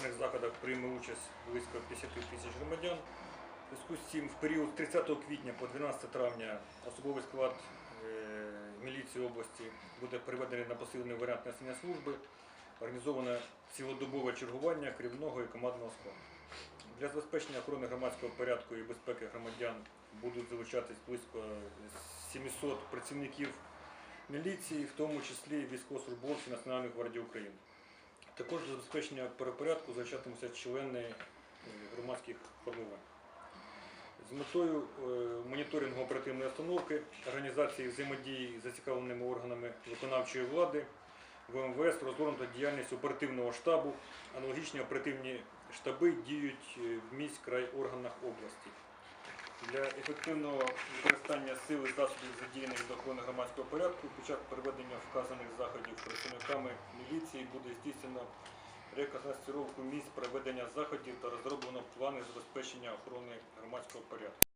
вказаних заходах прийме участь близько 50 тисяч громадян. У зв'язку з цим в період з 30 квітня по 12 травня особовий склад е, міліції області буде переведений на посилений варіант несення служби. Організоване цілодобове чергування керівного і командного складу. Для забезпечення охорони громадського порядку і безпеки громадян будуть залучатись близько 700 працівників міліції, в тому числі військовослужбовці Національної гвардії України. Також забезпечення перепорядку залучатимуться члени е, громадських формувань. З метою е, моніторингу оперативної обстановки, організації взаємодії з зацікавленими органами виконавчої влади, в МВС розгорнута діяльність оперативного штабу. Аналогічні оперативні штаби діють е, в міськ край органах області. Для ефективного використання сил і засобів задіяних до порядку під час проведення вказаних заходів працівниками міліції буде здійснено рекогностировку місць проведення заходів та розроблено плани забезпечення охорони громадського порядку.